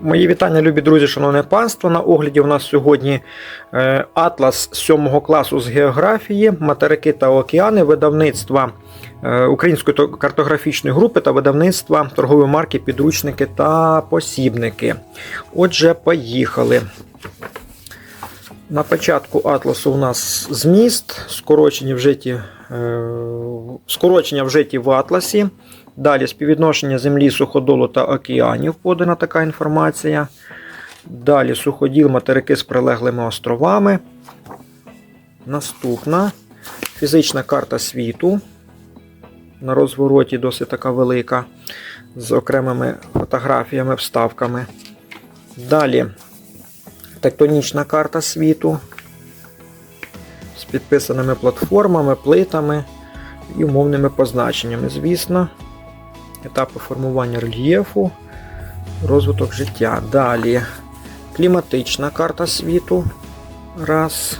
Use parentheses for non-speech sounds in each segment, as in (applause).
Мої вітання, любі друзі, шановне панство. На огляді у нас сьогодні е, атлас 7 класу з географії, материки та океани, видавництва е, Української картографічної групи та видавництва торгової марки, підручники та посібники. Отже, поїхали. На початку атласу у нас зміст, скорочення вжиті, е, скорочення вжиті в атласі. Далі співвідношення землі, суходолу та океанів подана така інформація. Далі суходіл, материки з прилеглими островами. Наступна фізична карта світу. На розвороті досить така велика, з окремими фотографіями, вставками. Далі тектонічна карта світу з підписаними платформами, плитами і умовними позначеннями, звісно етапи формування рельєфу, розвиток життя. Далі кліматична карта світу. Раз.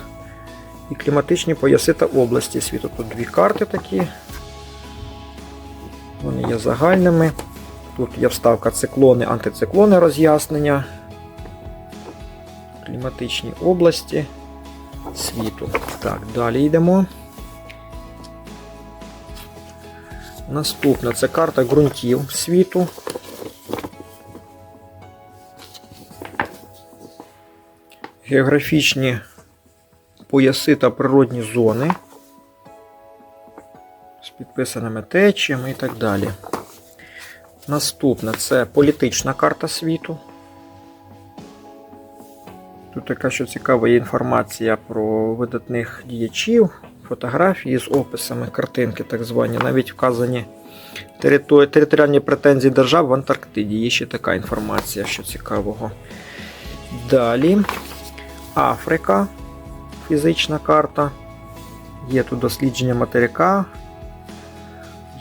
І кліматичні пояси та області світу. Тут дві карти такі. Вони є загальними. Тут є вставка циклони, антициклони роз'яснення. Кліматичні області світу. Так, далі йдемо. Наступна це карта ґрунтів світу. Географічні пояси та природні зони з підписаними течіями і так далі. Наступна це політична карта світу. Тут така що цікава інформація про видатних діячів, фотографії з описами, картинки так звані, навіть вказані територіальні претензії держав в Антарктиді. Є ще така інформація, що цікавого. Далі Африка, фізична карта. Є тут дослідження материка.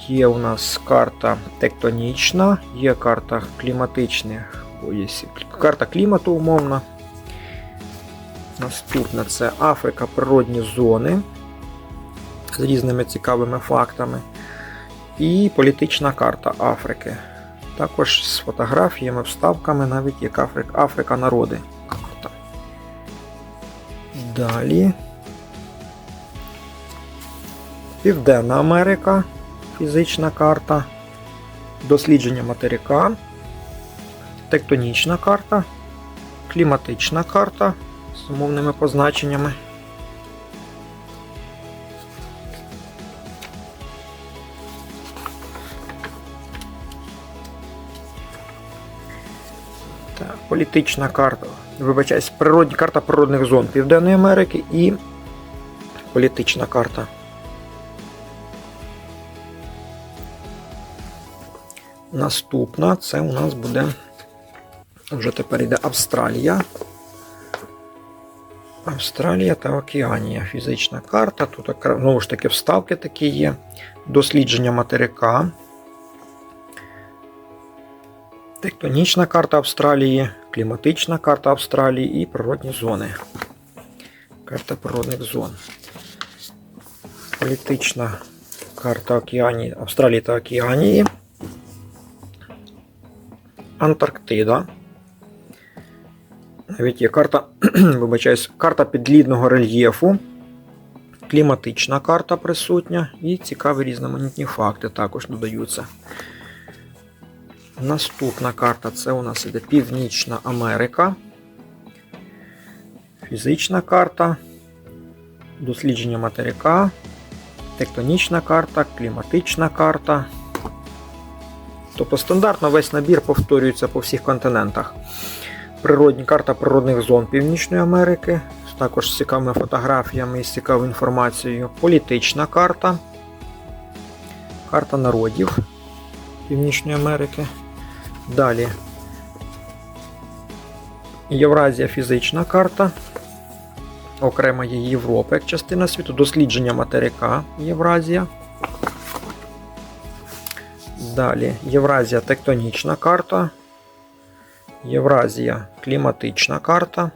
Є у нас карта тектонічна, є карта кліматичних поясів, карта клімату умовна. Наступна це Африка, природні зони з різними цікавими фактами. І політична карта Африки. Також з фотографіями, вставками, навіть як Африка, Африка народи. Карта. Далі. Південна Америка. Фізична карта. Дослідження материка. Тектонічна карта. Кліматична карта з умовними позначеннями. Політична карта. Вибачаюсь, природні, карта природних зон Південної Америки і політична карта. Наступна це у нас буде вже тепер йде Австралія. Австралія та Океанія. Фізична карта. Тут знову ж таки вставки такі є. Дослідження материка. Тектонічна карта Австралії, кліматична карта Австралії і природні зони. Карта природних зон. Політична карта Океанії, Австралії та Океанії. Антарктида. Навіть є карта, (clears throat) вибачаюсь, карта підлідного рельєфу, кліматична карта присутня і цікаві різноманітні факти також додаються. Наступна карта це у нас іде Північна Америка. Фізична карта, дослідження материка, тектонічна карта, кліматична карта. Тобто стандартно весь набір повторюється по всіх континентах. Природні карта природних зон Північної Америки, також з цікавими фотографіями і з цікавою інформацією. Політична карта, карта народів Північної Америки. Далі Євразія фізична карта. Окремо є Європа як частина світу, дослідження материка Євразія. Далі Євразія тектонічна карта. Євразія кліматична карта.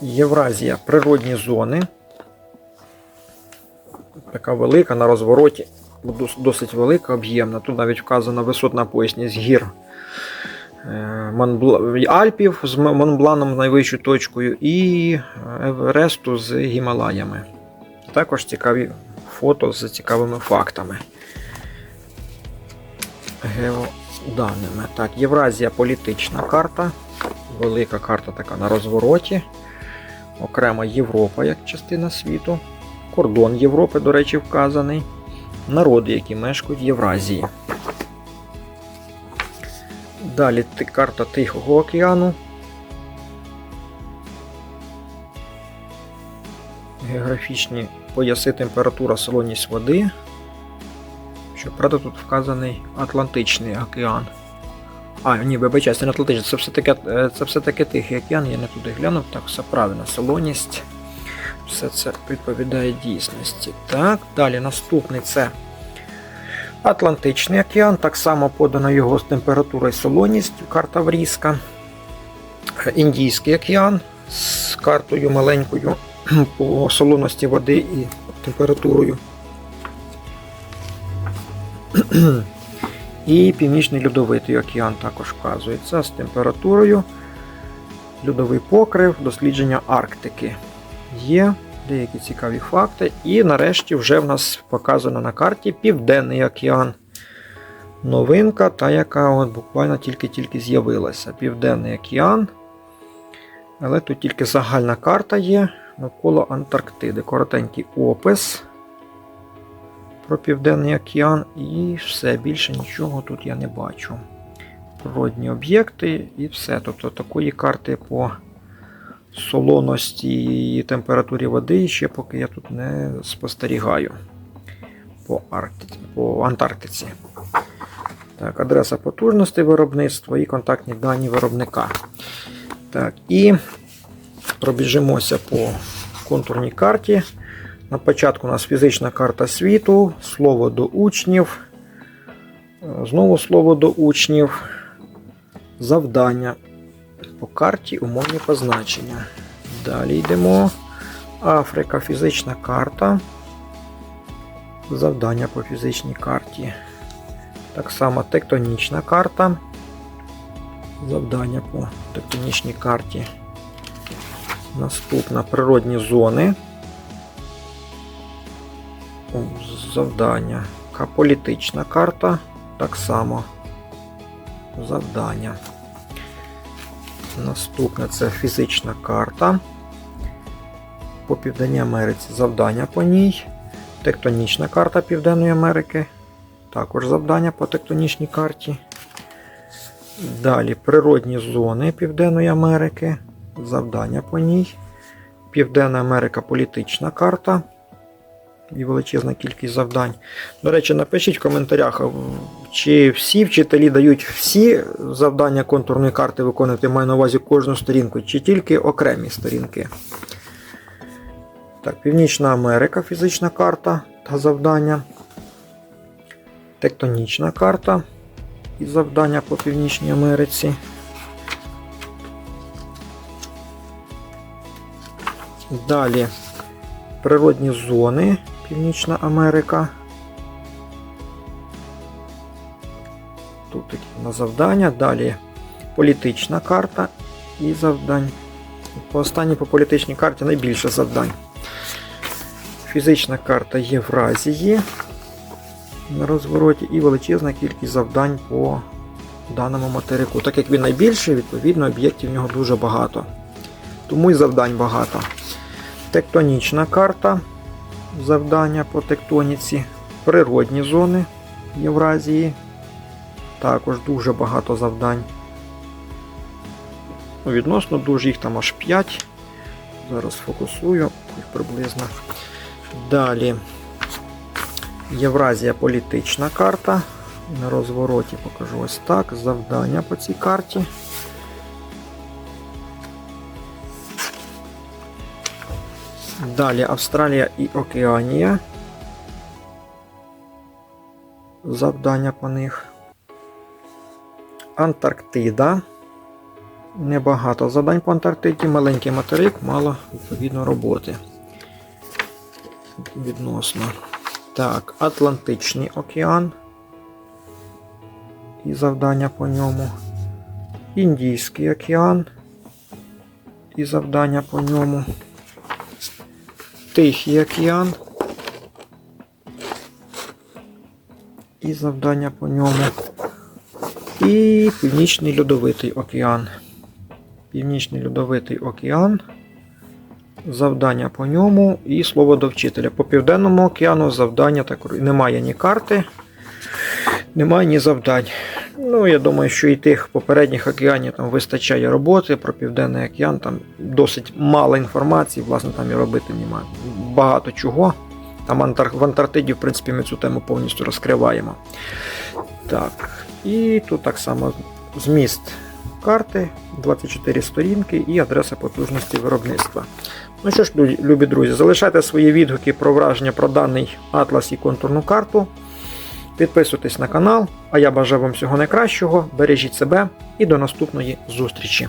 Євразія природні зони. Така велика на розвороті досить велика, об'ємна. Тут навіть вказана висотна поясність гір е, Альпів з Монбланом найвищою точкою і Евересту з Гімалаями. Також цікаві фото з цікавими фактами. Геоданими. Так, Євразія політична карта. Велика карта така на розвороті. Окрема Європа як частина світу. Кордон Європи, до речі, вказаний. Народи, які мешкають в Євразії. Далі карта Тихого океану. Географічні пояси температура, солоність води. Щоправда, тут вказаний Атлантичний океан. А, ні, вибачай, це не Атлантичний, це все-таки, е, це все-таки Тихий океан, я не туди глянув, так, все правильно, солоність. Все це відповідає дійсності. Так, далі наступний це Атлантичний океан, так само подано його з температурою і солоністю, карта врізка. Індійський океан з картою маленькою (clears throat) по солоності води і температурою. (clears throat) І Північний Льодовитий океан також вказується з температурою. Льодовий покрив, дослідження Арктики. Є деякі цікаві факти. І нарешті вже в нас показано на карті Південний океан. Новинка, та яка от буквально тільки-тільки з'явилася. Південний океан. Але тут тільки загальна карта є навколо Антарктиди. Коротенький опис про Південний океан і все. Більше нічого тут я не бачу. Природні об'єкти і все. Тобто такої карти по солоності і температурі води ще поки я тут не спостерігаю по, Арктиці, по Антарктиці. Так, адреса потужності виробництва і контактні дані виробника. Так, і пробіжимося по контурній карті. На початку у нас фізична карта світу, слово до учнів. Знову слово до учнів. Завдання. По карті умовні позначення. Далі йдемо. Африка, фізична карта. Завдання по фізичній карті. Так само тектонічна карта. Завдання по тектонічній карті. Наступна природні зони. Завдання. Політична карта. Так само. Завдання. Наступне це фізична карта. По Південній Америці завдання по ній. Тектонічна карта Південної Америки. Також завдання по тектонічній карті. Далі природні зони Південної Америки. Завдання по ній. Південна Америка політична карта. І величезна кількість завдань. До речі, напишіть в коментарях, чи всі вчителі дають всі завдання контурної карти виконувати, маю на увазі кожну сторінку, чи тільки окремі сторінки. Так, Північна Америка, фізична карта та завдання. Тектонічна карта і завдання по Північній Америці. Далі природні зони Північна Америка. Тут такі на завдання. Далі політична карта і завдань. По останній по політичній карті найбільше завдань. Фізична карта Євразії на розвороті і величезна кількість завдань по даному материку. Так як він найбільший, відповідно, об'єктів в нього дуже багато. Тому і завдань багато. Тектонічна карта. Завдання по тектоніці. Природні зони Євразії. Також дуже багато завдань. Ну, Відносно дуже їх там аж 5. Зараз фокусую їх приблизно. Далі. Євразія політична карта. На розвороті покажу ось так. Завдання по цій карті. Далі Австралія і Океанія. Завдання по них. Антарктида. Небагато завдань по Антарктиді, маленький материк, мало відповідно роботи. Відносно. Так, Атлантичний океан. І завдання по ньому. Індійський океан. І завдання по ньому. Тихий океан. І завдання по ньому. І Північний Льодовитий океан. Північний Льодовитий океан. Завдання по ньому і слово до вчителя. По Південному океану завдання так немає ні карти, немає ні завдань. Ну, я думаю, що і тих попередніх океанів там вистачає роботи. Про Південний океан там досить мало інформації, власне, там і робити немає. Багато чого. Там в Антарктиді, в принципі, ми цю тему повністю розкриваємо. Так, і тут так само зміст карти, 24 сторінки і адреса потужності виробництва. Ну що ж, любі друзі, залишайте свої відгуки про враження про даний атлас і контурну карту. Підписуйтесь на канал, а я бажаю вам всього найкращого, бережіть себе і до наступної зустрічі.